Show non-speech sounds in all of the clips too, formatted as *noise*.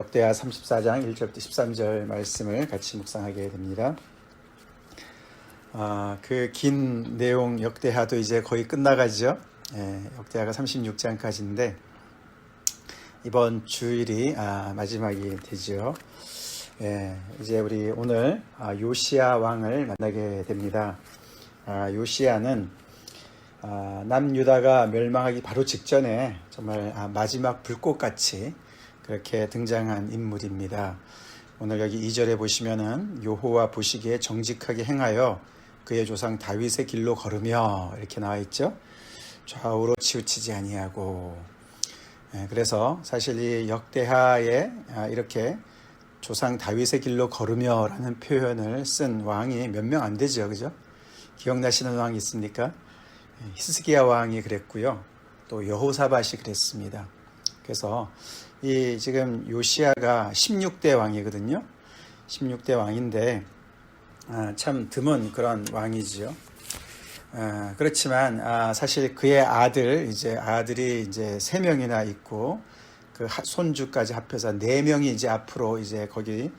역대하 34장 1절부터 13절 말씀을 같이 묵상하게 됩니다. 아, 그 긴 내용 역대하도 이제 거의 끝나가죠. 예, 역대하가 36장까지인데 이번 주일이 아, 마지막이 되죠. 예, 이제 우리 오늘 아, 요시아 왕을 만나게 됩니다. 아, 요시아는 아, 남유다가 멸망하기 바로 직전에 정말 아, 마지막 불꽃같이 그렇게 등장한 인물입니다. 오늘 여기 2절에 보시면은 여호와 보시기에 정직하게 행하여 그의 조상 다윗의 길로 걸으며 이렇게 나와 있죠. 좌우로 치우치지 아니하고 예, 그래서 사실 이 역대하에 아, 이렇게 조상 다윗의 길로 걸으며라는 표현을 쓴 왕이 몇 명 안 되죠, 그죠? 기억나시는 왕이 있습니까? 예, 히스기야 왕이 그랬고요, 또 여호사밧이 그랬습니다. 그래서 이 지금 요시아가 16대 왕이거든요. 16대 왕인데 아, 참 드문 그런 왕이지요. 아, 그렇지만 아, 사실 그의 아들 이제 아들이 이제 세 명이나 있고 그 하- 손주까지 합해서 네 명이 이제 앞으로 이제 거기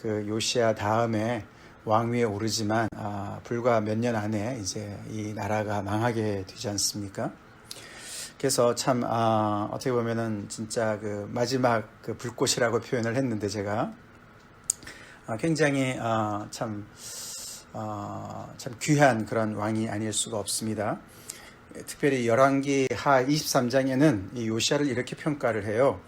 그 요시아 다음에 왕위에 오르지만 아, 불과 몇 년 안에 이제 이 나라가 망하게 되지 않습니까? 그래서 참 아, 어떻게 보면은 진짜 그 마지막 그 불꽃이라고 표현을 했는데 제가 아, 굉장히 아, 참, 아, 참 귀한 그런 왕이 아닐 수가 없습니다. 특별히 열왕기 하 23장에는 이 요시아를 이렇게 평가를 해요.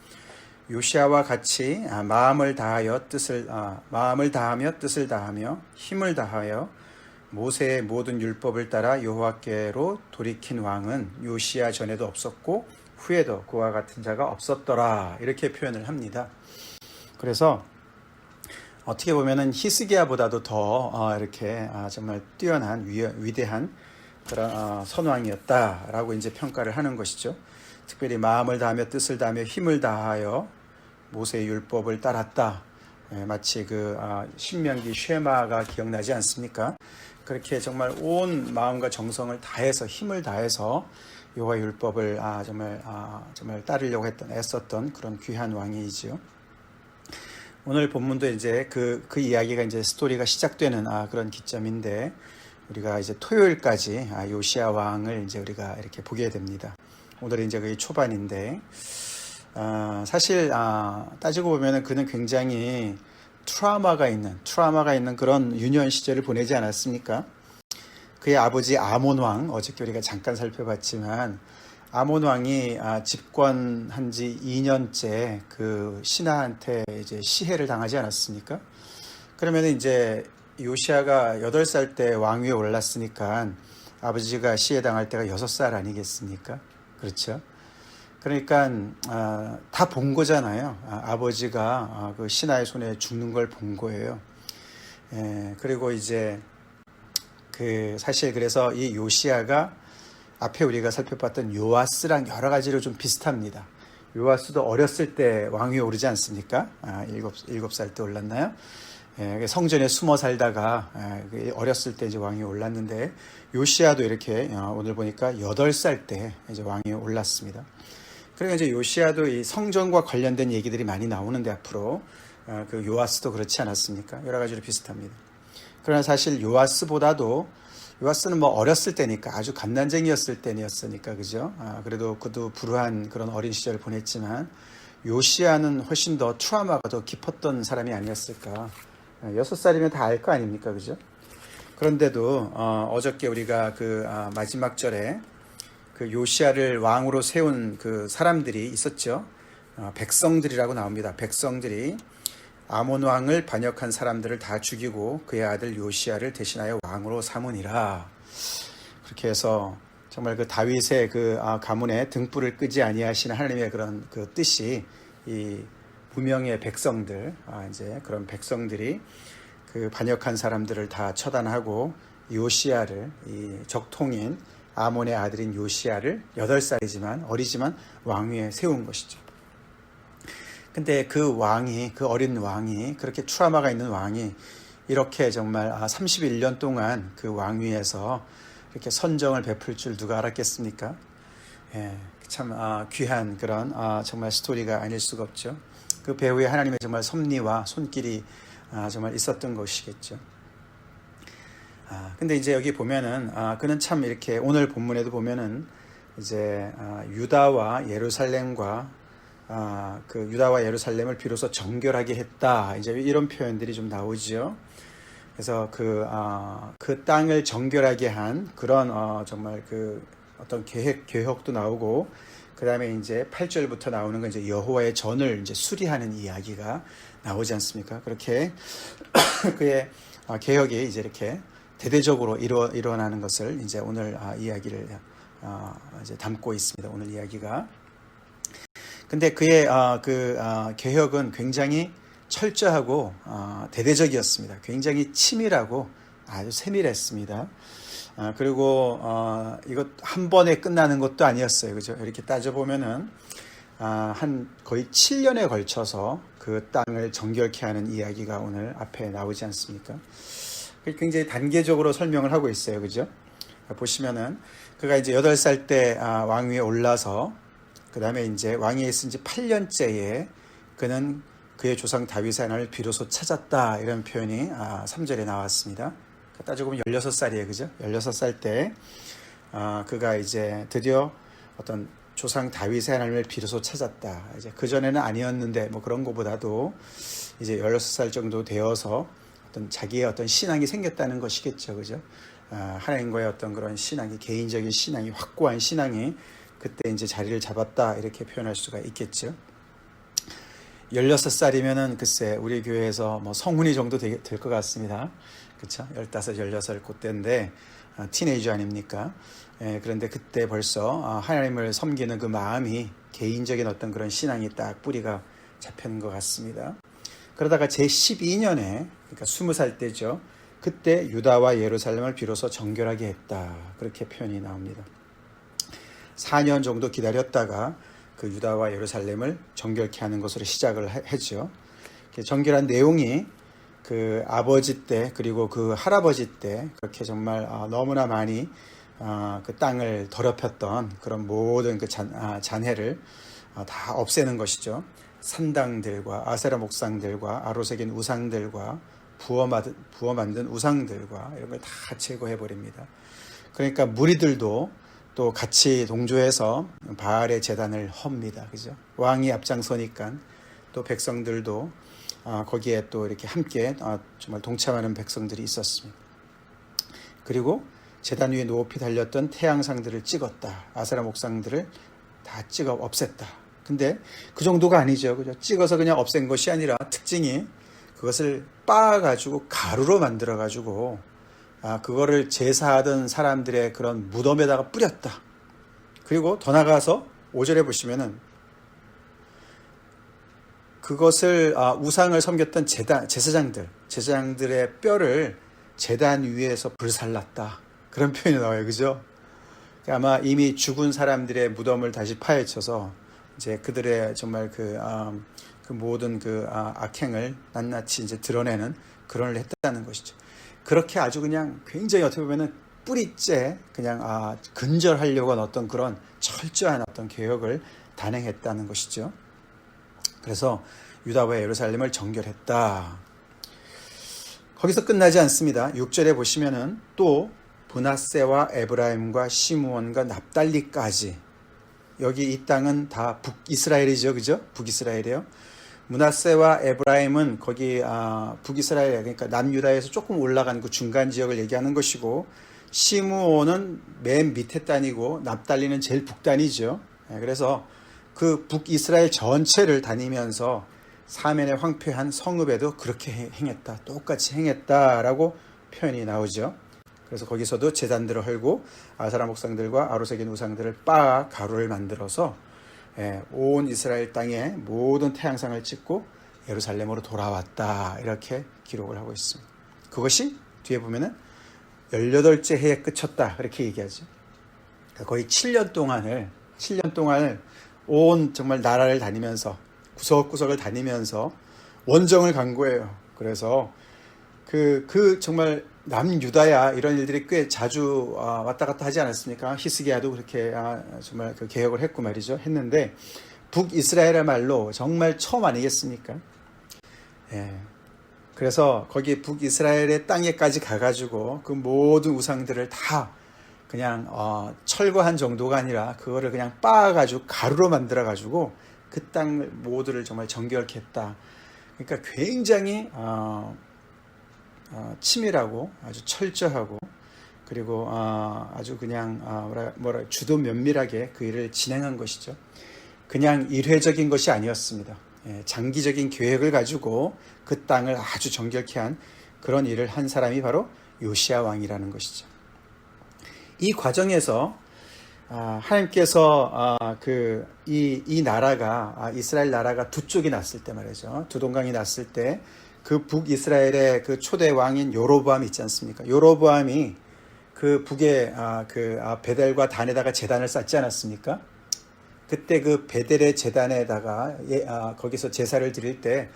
요시아와 같이 아, 마음을 다하여 뜻을 아, 마음을 다하며 뜻을 다하며 힘을 다하여 모세의 모든 율법을 따라 여호와께로 돌이킨 왕은 요시아 전에도 없었고 후에도 그와 같은 자가 없었더라 이렇게 표현을 합니다. 그래서 어떻게 보면은 히스기야보다도 더 어, 이렇게 아, 정말 뛰어난 위, 위대한 그런 어, 선왕이었다라고 이제 평가를 하는 것이죠. 특별히 마음을 다하며 뜻을 다하며 힘을 다하여 모세의 율법을 따랐다. 예, 마치 그 아, 신명기 쉐마가 기억나지 않습니까? 그렇게 정말 온 마음과 정성을 다해서 힘을 다해서 여호와 율법을 아, 정말 아, 정말 따르려고 했던 애썼던 그런 귀한 왕이지요. 오늘 본문도 이제 그, 그 이야기가 이제 스토리가 시작되는 아, 그런 기점인데 우리가 이제 토요일까지 아, 요시아 왕을 이제 우리가 이렇게 보게 됩니다. 오늘 이제 거의 초반인데 아, 사실 아, 따지고 보면은 그는 굉장히 트라우마가 있는 트라우마가 있는 그런 유년 시절을 보내지 않았습니까? 그의 아버지 아몬 왕 어저께 우리가 잠깐 살펴봤지만 아몬 왕이 아, 집권한 지 2년째 그 신하한테 이제 시해를 당하지 않았습니까? 그러면 이제 요시아가 8살 때 왕위에 올랐으니까 아버지가 시해 당할 때가 6살 아니겠습니까? 그렇죠? 그러니까 다본 거잖아요. 아, 버지가그 신하의 손에 죽는 걸 본 거예요. 예, 그리고 이제 그 사실 그래서 이 요시아가 앞에 우리가 살펴봤던 요아스랑 여러 가지로 좀 비슷합니다. 요아스도 어렸을 때 왕위에 오르지 않습니까? 아, 일곱 일곱 살 때 올랐나요? 예, 성전에 숨어 살다가 예, 어렸을 때 이제 왕위에 올랐는데 요시아도 이렇게 어, 오늘 보니까 여덟 살때 이제 왕위에 올랐습니다. 그러니까 이제 요시아도 이 성전과 관련된 얘기들이 많이 나오는데 앞으로 어, 그 요아스도 그렇지 않았습니까? 여러 가지로 비슷합니다. 그러나 사실 요아스보다도 요아스는 뭐 어렸을 때니까 아주 갓난쟁이였을 때였으니까 그죠? 아, 그래도 그도 불우한 그런 어린 시절을 보냈지만 요시아는 훨씬 더 트라우마가 더 깊었던 사람이 아니었을까? 아, 여섯 살이면 다 알 거 아닙니까, 그죠? 그런데도 어, 어저께 우리가 그 아, 마지막 절에 그 요시아를 왕으로 세운 그 사람들이 있었죠. 어, 백성들이라고 나옵니다. 백성들이 아몬 왕을 반역한 사람들을 다 죽이고 그의 아들 요시아를 대신하여 왕으로 삼으니라. 그렇게 해서 정말 그 다윗의 그 아, 가문에 등불을 끄지 아니하시는 하나님의 그런 그 뜻이 이 무명의 백성들 아, 이제 그런 백성들이 그 반역한 사람들을 다 처단하고 요시아를 이 적통인 아몬의 아들인 요시아를 8살이지만 어리지만 왕위에 세운 것이죠. 근데 그 왕이 그 어린 왕이 그렇게 트라우마가 있는 왕이 이렇게 정말 31년 동안 그 왕위에서 이렇게 선정을 베풀 줄 누가 알았겠습니까? 예, 참 아, 귀한 그런 아, 정말 스토리가 아닐 수가 없죠. 그 배후에 하나님의 정말 섭리와 손길이 아, 정말 있었던 것이겠죠. 아, 근데 이제 여기 보면은 아, 그는 참 이렇게 오늘 본문에도 보면은 이제 아, 유다와 예루살렘과 아, 그 유다와 예루살렘을 비로소 정결하게 했다. 이제 이런 표현들이 좀 나오지요. 그래서 그, 아, 그 땅을 정결하게 한 그런 어, 정말 그 어떤 계획, 계획도 나오고 그 다음에 이제 8절부터 나오는 건 이제 여호와의 전을 이제 수리하는 이야기가 나오지 않습니까? 그렇게 *coughs* 그의 아, 개혁이 이제 이렇게 대대적으로 이루, 일어나는 것을 이제 오늘 아, 이야기를 아, 이제 담고 있습니다. 오늘 이야기가. 근데 그의 아, 그 아, 개혁은 굉장히 철저하고 아, 대대적이었습니다. 굉장히 치밀하고 아주 세밀했습니다. 아, 그리고 어, 이것 한 번에 끝나는 것도 아니었어요. 그죠? 이렇게 따져 보면은 아, 한 거의 7년에 걸쳐서 그 땅을 정결케 하는 이야기가 오늘 앞에 나오지 않습니까? 굉장히 단계적으로 설명을 하고 있어요. 그죠? 보시면은 그가 이제 8살 때 아, 왕위에 올라서 그 다음에 이제 왕위에 있은 지 8년째에 그는 그의 조상 다윗의 하나님을 비로소 찾았다 이런 표현이 아, 3절에 나왔습니다. 따지고 보면 16살이에요. 그죠? 16살 때 아, 그가 이제 드디어 어떤 조상 다윗의 하나님을 비로소 찾았다. 이제 그전에는 아니었는데 뭐 그런 것보다도 이제 16살 정도 되어서 어떤 자기의 어떤 신앙이 생겼다는 것이겠죠. 그죠? 아, 하나님과의 어떤 그런 신앙이 개인적인 신앙이 확고한 신앙이 그때 이제 자리를 잡았다 이렇게 표현할 수가 있겠죠. 16살이면은 글쎄 우리 교회에서 뭐 성훈이 정도 될 것 같습니다. 그렇죠? 15, 16 그때인데 아, 티네이저 아닙니까? 예, 그런데 그때 벌써 아, 하나님을 섬기는 그 마음이 개인적인 어떤 그런 신앙이 딱 뿌리가 잡히는 것 같습니다. 그러다가 제 12년에 그러니까 20살 때죠. 그때 유다와 예루살렘을 비로소 정결하게 했다. 그렇게 표현이 나옵니다. 4년 정도 기다렸다가 그 유다와 예루살렘을 정결케 하는 것으로 시작을 했죠. 정결한 내용이 그 아버지 때 그리고 그 할아버지 때 그렇게 정말 아, 너무나 많이 아, 그 땅을 더럽혔던 그런 모든 그 잔, 아, 잔해를 다 없애는 것이죠. 산당들과 아세라 목상들과 아로색인 우상들과 부어, 부어 만든 우상들과 이런 걸 다 제거해 버립니다. 그러니까 무리들도 또 같이 동조해서 바알의 재단을 헙니다. 그죠? 왕이 앞장서니까 또 백성들도 아, 거기에 또 이렇게 함께 아, 정말 동참하는 백성들이 있었습니다. 그리고 재단 위에 높이 달렸던 태양상들을 찍었다. 아세라 목상들을 다 찍어 없앴다. 근데 그 정도가 아니죠. 그죠? 찍어서 그냥 없앤 것이 아니라 특징이 그것을 빻아가지고 가루로 만들어가지고 아, 그거를 제사하던 사람들의 그런 무덤에다가 뿌렸다. 그리고 더 나가서 5절에 보시면은 그것을 아, 우상을 섬겼던 제단, 제사장들, 제사장들의 뼈를 재단 위에서 불살랐다. 그런 표현이 나와요. 그죠? 아마 이미 죽은 사람들의 무덤을 다시 파헤쳐서 이제 그들의 정말 그, 아, 그 모든 그 아, 악행을 낱낱이 이제 드러내는 그런 을 했다는 것이죠. 그렇게 아주 그냥 굉장히 어떻게 보면은 뿌리째 그냥 아, 근절하려고 한 어떤 그런 철저한 어떤 개혁을 단행했다는 것이죠. 그래서 유다와 예루살렘을 정결했다. 거기서 끝나지 않습니다. 6절에 보시면은 또 브나세와 에브라임과 시므온과 납달리까지 여기 이 땅은 다 북이스라엘이죠. 그죠? 북이스라엘이에요. 문하세와 에브라임은 거기 아, 북이스라엘 그러니까 남유다에서 조금 올라간 그 중간 지역을 얘기하는 것이고 시므온은 맨 밑에 단이고 납달리는 제일 북단이죠. 예, 그래서 그 북이스라엘 전체를 다니면서 사면의 황폐한 성읍에도 그렇게 행했다. 똑같이 행했다라고 표현이 나오죠. 그래서 거기서도 재단들을 헐고 아사라 목상들과 아로색인 우상들을 빻아 가루를 만들어서 예, 온 이스라엘 땅에 모든 태양상을 찍고 예루살렘으로 돌아왔다. 이렇게 기록을 하고 있습니다. 그것이 뒤에 보면은 18째 해에 끝쳤다. 그렇게 얘기하죠. 거의 7년 동안을, 7년 동안을 온 정말 나라를 다니면서 구석구석을 다니면서 원정을 간 거예요. 그래서 그, 그 정말 남유다야 이런 일들이 꽤 자주 아, 왔다 갔다 하지 않았습니까? 히스기야도 그렇게 아, 정말 그 개혁을 했고 말이죠. 했는데 북이스라엘의 말로 정말 처음 아니겠습니까? 예. 그래서 거기 북이스라엘의 땅에까지 가가지고 그 모든 우상들을 다 그냥 어, 철거한 정도가 아니라 그거를 그냥 빻아가지고 가루로 만들어가지고 그 땅 모두를 정말 정결케 했다. 그러니까 굉장히 어, 어, 치밀하고 아주 철저하고 그리고 어, 아주 그냥 어, 뭐라, 뭐라 주도 면밀하게 그 일을 진행한 것이죠. 그냥 일회적인 것이 아니었습니다. 예, 장기적인 계획을 가지고 그 땅을 아주 정결케 한 그런 일을 한 사람이 바로 요시아 왕이라는 것이죠. 이 과정에서 아, 하나님께서 아, 그이 이 나라가 아, 이스라엘 나라가 두 쪽이 났을 때 말이죠. 두 동강이 났을 때 그 북이스라엘의 그 초대 왕인 요로보암 있지 않습니까? 요로보암이 그 북에 그 베델과 단에다가 재단을 쌓지 않았습니까? 그때 그 베델의 재단에다가 예, 거기서 제사를 드릴 때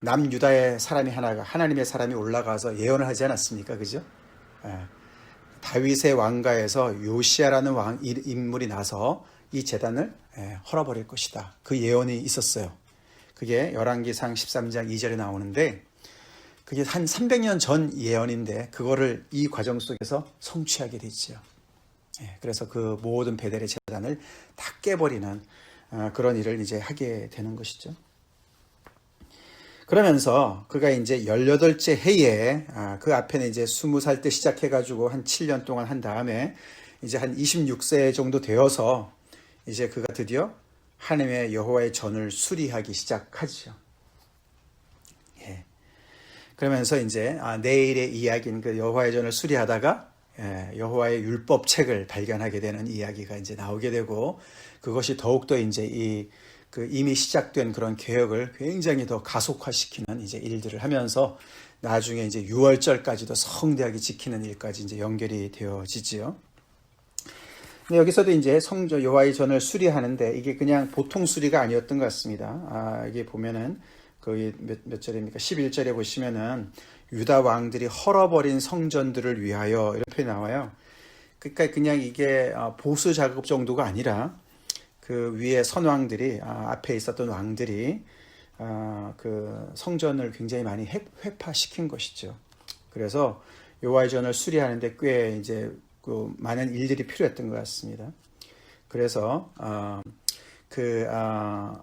남유다의 사람이 하나가 하나님의 사람이 올라가서 예언을 하지 않았습니까? 그죠? 예. 다윗의 왕가에서 요시아라는 왕 인물이 나서 이 재단을 예, 헐어버릴 것이다. 그 예언이 있었어요. 그게 열왕기상 13장 2절에 나오는데 그게 한 300년 전 예언인데 그거를 이 과정 속에서 성취하게 되지요. 예, 그래서 그 모든 베델의 재단을 다 깨버리는 어, 그런 일을 이제 하게 되는 것이죠. 그러면서 그가 이제 18째 해에 아, 그 앞에는 이제 20살 때 시작해가지고 한 7년 동안 한 다음에 이제 한 26세 정도 되어서 이제 그가 드디어 하나님의 여호와의 전을 수리하기 시작하죠. 예. 그러면서 이제 아, 내일의 이야기인 그 여호와의 전을 수리하다가 예, 여호와의 율법 책을 발견하게 되는 이야기가 이제 나오게 되고 그것이 더욱더 이제 이 그 이미 시작된 그런 개혁을 굉장히 더 가속화시키는 이제 일들을 하면서 나중에 이제 6월절까지도 성대하게 지키는 일까지 이제 연결이 되어지지요. 근데 여기서도 이제 성조 여호와의 전을 수리하는데 이게 그냥 보통 수리가 아니었던 것 같습니다. 아, 이게 보면은 거기 몇, 몇 절입니까? 11절에 보시면은 유다 왕들이 헐어버린 성전들을 위하여 이렇게 나와요. 그러니까 그냥 이게 아, 보수 작업 정도가 아니라 그 위에 선왕들이 아, 앞에 있었던 왕들이 아, 그 성전을 굉장히 많이 회파시킨 것이죠. 그래서 요하의 전을 수리하는데 꽤 이제 그 많은 일들이 필요했던 것 같습니다. 그래서 어, 그, 어,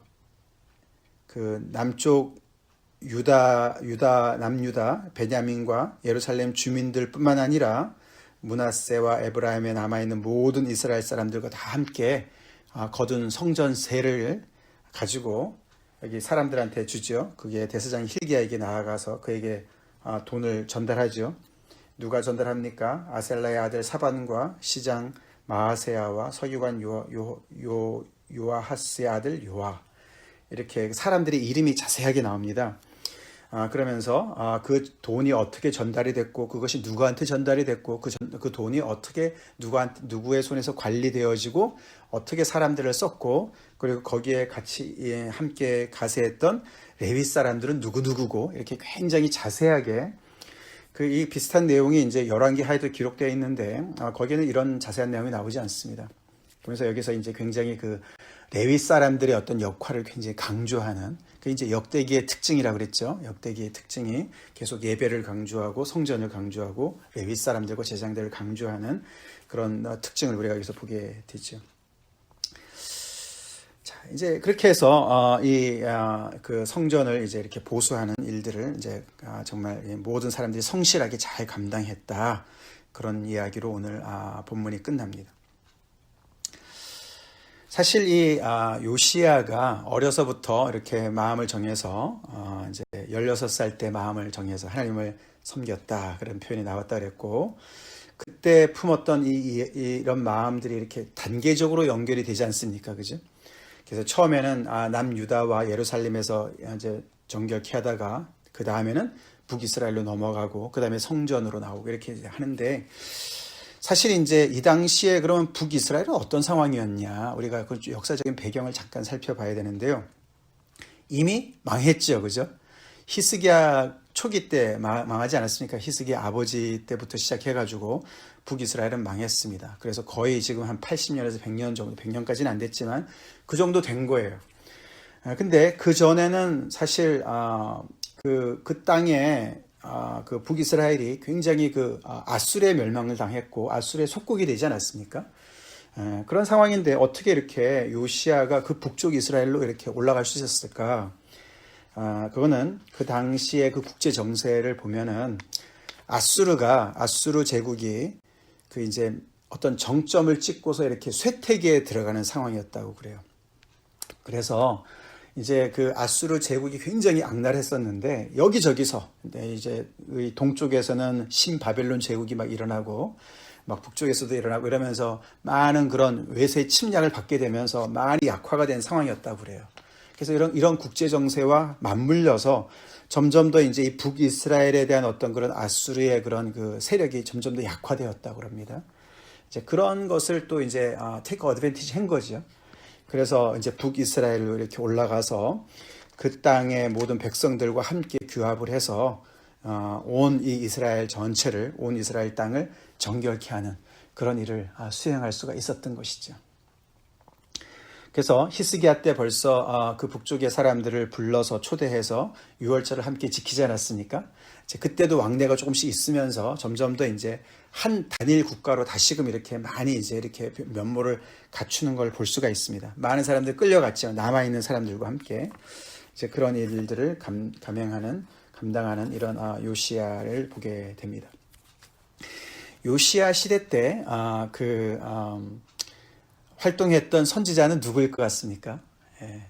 그 남쪽 유다 유다 남유다 베냐민과 예루살렘 주민들뿐만 아니라 문하세와 에브라임에 남아 있는 모든 이스라엘 사람들과 다 함께 아, 거둔 성전세를 가지고 여기 사람들한테 주죠. 그게 대사장 힐기야에게 나아가서 그에게 아, 돈을 전달하죠. 누가 전달합니까? 아셀라의 아들 사반과 시장 마하세야와 서기관 요, 요, 요, 요아하스의 아들 요아 이렇게 사람들의 이름이 자세하게 나옵니다. 아, 그러면서 아, 그 돈이 어떻게 전달이 됐고 그것이 누구한테 전달이 됐고 그, 전, 그 돈이 어떻게 누구한테 누구의 손에서 관리되어지고 어떻게 사람들을 썼고 그리고 거기에 같이 예, 함께 가세했던 레위 사람들은 누구 누구고 이렇게 굉장히 자세하게 그 이 비슷한 내용이 이제 열왕기 하에도 기록되어 있는데 아, 거기에는 이런 자세한 내용이 나오지 않습니다. 그래서 여기서 이제 굉장히 그 레위 사람들의 어떤 역할을 굉장히 강조하는 그 이제 역대기의 특징이라고 그랬죠. 역대기의 특징이 계속 예배를 강조하고 성전을 강조하고 레위 사람들과 제장들을 강조하는 그런 어, 특징을 우리가 여기서 보게 되죠. 자, 이제 그렇게 해서 어, 이그 어, 성전을 이제 이렇게 보수하는 일들을 이제 아, 정말 모든 사람들이 성실하게 잘 감당했다 그런 이야기로 오늘 아, 본문이 끝납니다. 사실 이 아, 요시아가 어려서부터 이렇게 마음을 정해서 어, 이제 16살 때 마음을 정해서 하나님을 섬겼다 그런 표현이 나왔다 그랬고 그때 품었던 이, 이, 런 마음들이 이렇게 단계적으로 연결이 되지 않습니까? 그죠? 그래서 처음에는 아, 남유다와 예루살렘에서 이제 정결케 하다가 그 다음에는 북이스라엘로 넘어가고 그 다음에 성전으로 나오고 이렇게 하는데 사실 이제 이 당시에 그러면 북이스라엘은 어떤 상황이었냐 우리가 그 역사적인 배경을 잠깐 살펴봐야 되는데요. 이미 망했죠, 그죠? 히스기야 초기 때 망하지 않았습니까? 히스기야 아버지 때부터 시작해가지고 북이스라엘은 망했습니다. 그래서 거의 지금 한 80년에서 100년 정도, 100년까지는 안 됐지만 그 정도 된 거예요. 아, 근데 그 전에는 사실 아, 그, 그 땅에 아, 그 북이스라엘이 굉장히 그 아, 아술의 멸망을 당했고 아술의 속국이 되지 않았습니까? 에, 그런 상황인데 어떻게 이렇게 요시아가 그 북쪽 이스라엘로 이렇게 올라갈 수 있었을까? 아, 그거는 그 당시의 그 국제 정세를 보면은 아수르가 아수르 제국이 그 이제 어떤 정점을 찍고서 이렇게 쇠퇴기에 들어가는 상황이었다고 그래요. 그래서 이제 그 아수르 제국이 굉장히 악랄했었는데 여기저기서 이제 의 동쪽에서는 신바벨론 제국이 막 일어나고 막 북쪽에서도 일어나고 이러면서 많은 그런 외세 침략을 받게 되면서 많이 약화가 된 상황이었다고 그래요. 그래서 이런 이런 국제 정세와 맞물려서 점점 더 이제 이 북이스라엘에 대한 어떤 그런 아수르의 그런 그 세력이 점점 더 약화되었다고 합니다. 이제 그런 것을 또 이제 아, 테이크 어드밴티지 한 거죠. 그래서 이제 북이스라엘로 이렇게 올라가서 그 땅의 모든 백성들과 함께 규합을 해서 어, 온이 이스라엘 전체를 온 이스라엘 땅을 정결케 하는 그런 일을 아, 수행할 수가 있었던 것이죠. 그래서 히스기야 때 벌써 어, 그 북쪽의 사람들을 불러서 초대해서 유월절을 함께 지키지 않았습니까? 그때도 왕래가 조금씩 있으면서 점점 더 이제 한 단일 국가로 다시금 이렇게 많이 이제 이렇게 면모를 갖추는 걸 볼 수가 있습니다. 많은 사람들 끌려갔죠. 남아 있는 사람들과 함께 이제 그런 일들을 감, 감행하는 감당하는 이런 아, 요시아를 보게 됩니다. 요시아 시대 때그 아, 음, 활동했던 선지자는 누구일 것 같습니까? 예.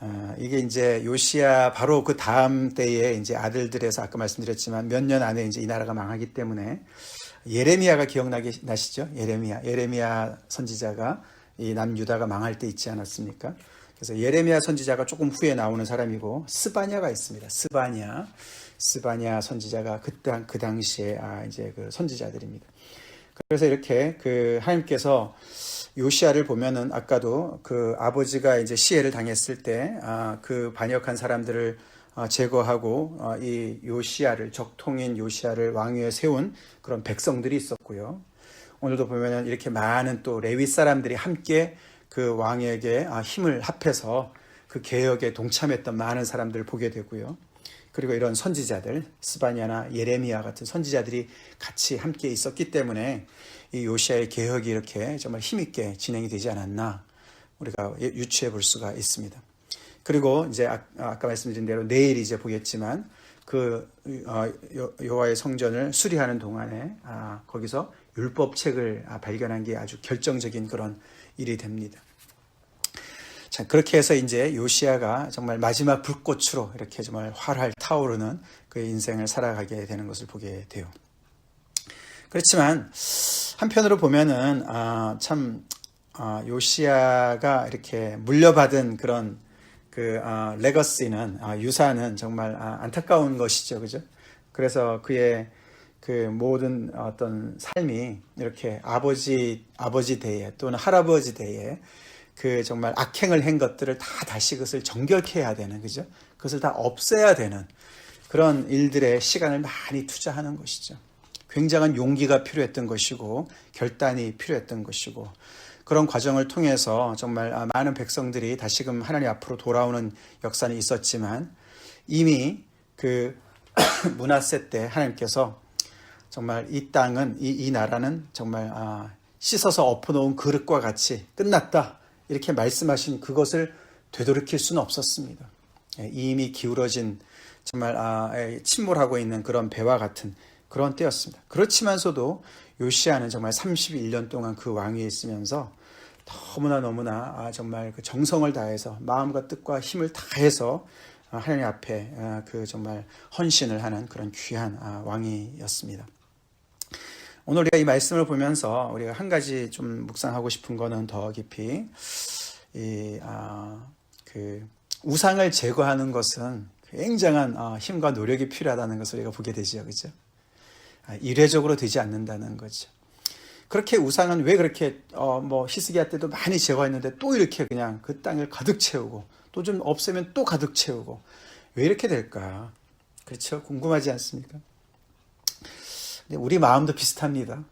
어, 이게 이제 요시아 바로 그 다음 때에 이제 아들들에서 아까 말씀드렸지만 몇 년 안에 이제 이 나라가 망하기 때문에 예레미야가 기억나기 나시죠? 예레미야, 예레미야 선지자가 이 남유다가 망할 때 있지 않았습니까? 그래서 예레미야 선지자가 조금 후에 나오는 사람이고 스바냐가 있습니다. 스바냐, 스바냐 선지자가 그당 그 당시에 아 이제 그 선지자들입니다. 그래서 이렇게 그 하나님께서 요시아를 보면은 아까도 그 아버지가 이제 시해를 당했을 때그 아, 반역한 사람들을 아, 제거하고 아, 이 요시아를 적통인 요시아를 왕위에 세운 그런 백성들이 있었고요. 오늘도 보면은 이렇게 많은 또 레위 사람들이 함께 그 왕에게 힘을 합해서 그 개혁에 동참했던 많은 사람들을 보게 되고요. 그리고 이런 선지자들 스바냐나 예레미야 같은 선지자들이 같이 함께 있었기 때문에 이 요시아의 개혁이 이렇게 정말 힘있게 진행이 되지 않았나 우리가 유추해 볼 수가 있습니다. 그리고 이제 아, 까 말씀드린 대로 내일 이제 보겠지만 그 어, 여호와의 성전을 수리하는 동안에 아, 거기서 율법책을 아, 발견한 게 아주 결정적인 그런 일이 됩니다. 자, 그렇게 해서 이제 요시아가 정말 마지막 불꽃으로 이렇게 정말 활활 타오르는 그 인생을 살아가게 되는 것을 보게 돼요. 그렇지만 한편으로 보면은 아, 참 아, 요시아가 이렇게 물려받은 그런 그 아, 레거시는 아, 유산은 정말 아, 안타까운 것이죠, 그죠? 그래서 그의 그 모든 어떤 삶이 이렇게 아버지 아버지 대에 또는 할아버지 대에 그 정말 악행을 한 것들을 다 다시 그것을 정결케 해야 되는 그죠? 그것을 다 없애야 되는 그런 일들의 시간을 많이 투자하는 것이죠. 굉장한 용기가 필요했던 것이고 결단이 필요했던 것이고 그런 과정을 통해서 정말 아, 많은 백성들이 다시금 하나님 앞으로 돌아오는 역사는 있었지만 이미 그 *clears throat* 문화세 때 하나님께서 정말 이 땅은 이, 이 나라는 정말 아, 씻어서 엎어놓은 그릇과 같이 끝났다 이렇게 말씀하신 그것을 되돌이킬 수는 없었습니다. 예, 이미 기울어진 정말 아, 침몰하고 있는 그런 배와 같은 그런 때였습니다. 그렇지만서도 요시아는 정말 31년 동안 그 왕위에 있으면서 너무나 너무나 아, 정말 그 정성을 다해서 마음과 뜻과 힘을 다해서 아, 하나님 앞에 아, 그 정말 헌신을 하는 그런 귀한 왕이었습니다. 오늘 우리가 이 말씀을 보면서 우리가 한 가지 좀 묵상하고 싶은 거는 더 깊이 이, 아, 그 우상을 제거하는 것은 굉장한 힘과 노력이 필요하다는 것을 우리가 보게 되죠. 그죠? 아, 이례적으로 되지 않는다는 거죠. 그렇게 우상은 왜 그렇게 어 뭐 히스기야 때도 많이 제거했는데 또 이렇게 그냥 그 땅을 가득 채우고 또 좀 없애면 또 가득 채우고 왜 이렇게 될까? 그렇죠? 궁금하지 않습니까? 근데 우리 마음도 비슷합니다.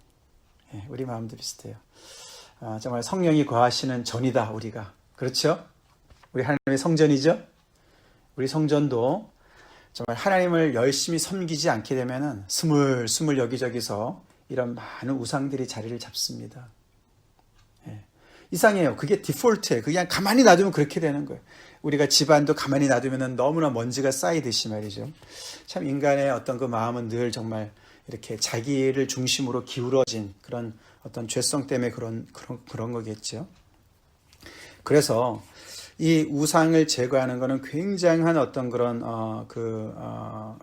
예, 우리 마음도 비슷해요. 아, 정말 성령이 거하시는 전이다 우리가 그렇죠? 우리 하나님의 성전이죠. 우리 성전도 정말 하나님을 열심히 섬기지 않게 되면은 스물 스물 여기저기서 이런 많은 우상들이 자리를 잡습니다. 예. 이상해요. 그게 디폴트예요. 그냥 가만히 놔두면 그렇게 되는 거예요. 우리가 집안도 가만히 놔두면 너무나 먼지가 쌓이듯이 말이죠. 참 인간의 어떤 그 마음은 늘 정말 이렇게 자기를 중심으로 기울어진 그런 어떤 죄성 때문에 그런 그런 그런 거겠죠. 그래서 이 우상을 제거하는 것은 굉장한 어떤 그런 어 그 어,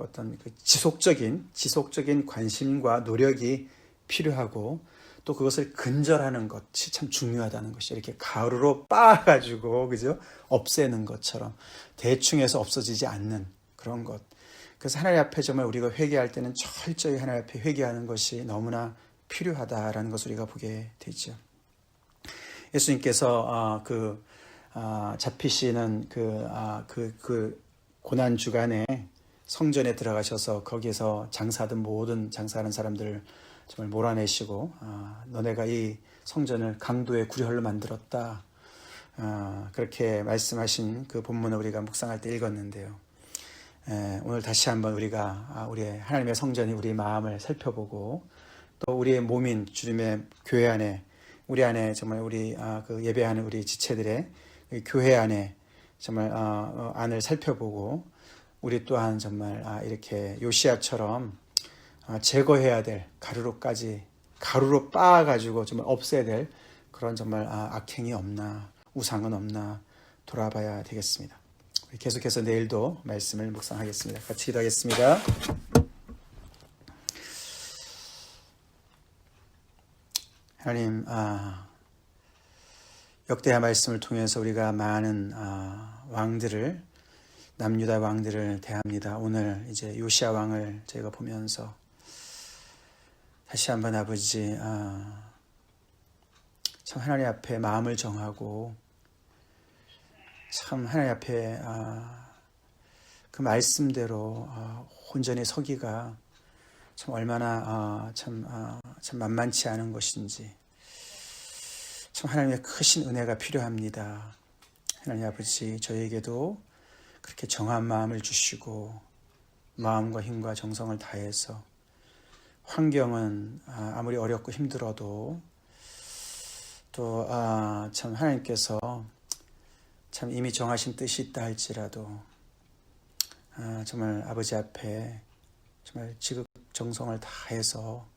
어떤 그 지속적인 지속적인 관심과 노력이 필요하고 또 그것을 근절하는 것이 참 중요하다는 것이 이렇게 가루로 빻아가지고 그죠 없애는 것처럼 대충 해서 없어지지 않는 그런 것. 그래서 하나님 앞에 정말 우리가 회개할 때는 철저히 하나님 앞에 회개하는 것이 너무나 필요하다라는 것을 우리가 보게 되죠. 예수님께서 아, 그 아, 잡히시는 그, 아, 그, 그 고난 주간에 성전에 들어가셔서 거기에서 장사하던 모든 장사하는 사람들을 정말 몰아내시고 아, 너네가 이 성전을 강도의 구리헐로 만들었다. 아, 그렇게 말씀하신 그 본문을 우리가 묵상할 때 읽었는데요. 에, 오늘 다시 한번 우리가 아, 우리의 하나님의 성전이 우리 마음을 살펴보고 또 우리의 몸인 주님의 교회 안에 우리 안에 정말 우리 아, 그 예배하는 우리 지체들의 그 교회 안에 정말 아, 어, 안을 살펴보고 우리 또한 정말 아, 이렇게 요시아처럼 아, 제거해야 될 가루로까지 가루로 빻아 가지고 정말 없애야 될 그런 정말 아, 악행이 없나 우상은 없나 돌아봐야 되겠습니다. 계속해서 내일도 말씀을 묵상하겠습니다. 같이 기도하겠습니다. 하나님, 아, 역대하 말씀을 통해서 우리가 많은 아, 왕들을 남유다 왕들을 대합니다. 오늘 이제 요시아 왕을 저희가 보면서 다시 한번 아버지 아, 참 하나님 앞에 마음을 정하고 참 하나님 앞에 아, 그 말씀대로 아, 온전히 서기가 참 얼마나 아, 참, 아, 참 만만치 않은 것인지 참 하나님의 크신 은혜가 필요합니다. 하나님 아버지 저에게도 그렇게 정한 마음을 주시고 마음과 힘과 정성을 다해서 환경은 아, 아무리 어렵고 힘들어도 또 참 하나님께서 참 이미 정하신 뜻이 있다 할지라도 정말 아버지 앞에 정말 지극 정성을 다해서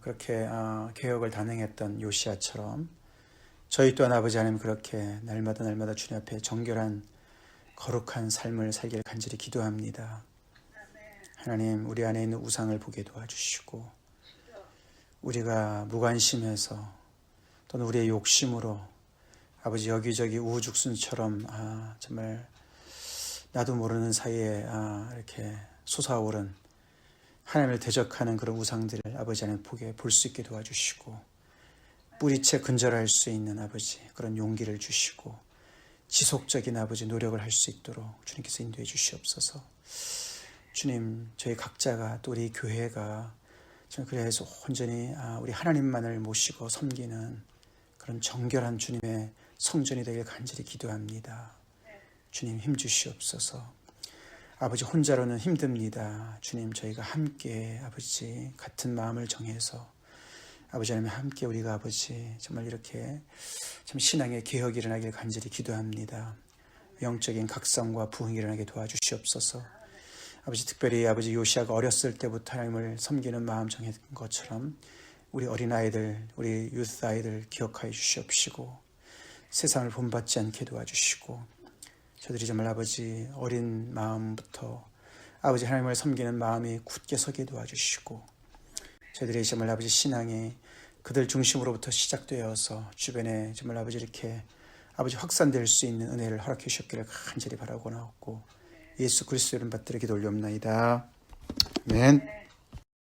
그렇게 개혁을 단행했던 요시아처럼 저희 또한 아버지 하나님 그렇게 날마다 날마다 주님 앞에 정결한 거룩한 삶을 살기를 간절히 기도합니다. 하나님, 우리 안에 있는 우상을 보게 도와주시고, 우리가 무관심해서 또는 우리의 욕심으로 아버지 여기저기 우후죽순처럼 아, 정말 나도 모르는 사이에 아, 이렇게 솟아오른 하나님을 대적하는 그런 우상들을 아버지 안에 보게 볼 수 있게 도와주시고 뿌리채 근절할 수 있는 아버지 그런 용기를 주시고 지속적인 아버지 노력을 할 수 있도록 주님께서 인도해 주시옵소서. 주님, 저희 각자가 또 우리 교회가 그래서 온전히 아, 우리 하나님만을 모시고 섬기는 그런 정결한 주님의 성전이 되길 간절히 기도합니다. 주님 힘 주시옵소서. 아버지 혼자로는 힘듭니다. 주님 저희가 함께 아버지 같은 마음을 정해서 아버지 하나님 함께 우리가 아버지 정말 이렇게 참 신앙의 개혁이 일어나길 간절히 기도합니다. 영적인 각성과 부흥이 일어나게 도와주시옵소서. 아버지 특별히 아버지 요시아가 어렸을 때부터 하나님을 섬기는 마음 정했던 것처럼 우리 어린아이들, 우리 유스 아이들 기억하여 주시옵시고 세상을 본받지 않게 도와주시고 저들이 정말 아버지 어린 마음부터 아버지 하나님을 섬기는 마음이 굳게 서게 도와주시고 저희들이 정말 아버지 신앙이 그들 중심으로부터 시작되어서 주변에 정말 아버지 이렇게 아버지 확산될 수 있는 은혜를 허락해 주셨기를 간절히 바라고 나왔고 예수 그리스도 이름 받들어 기도 올리옵나이다. 아멘.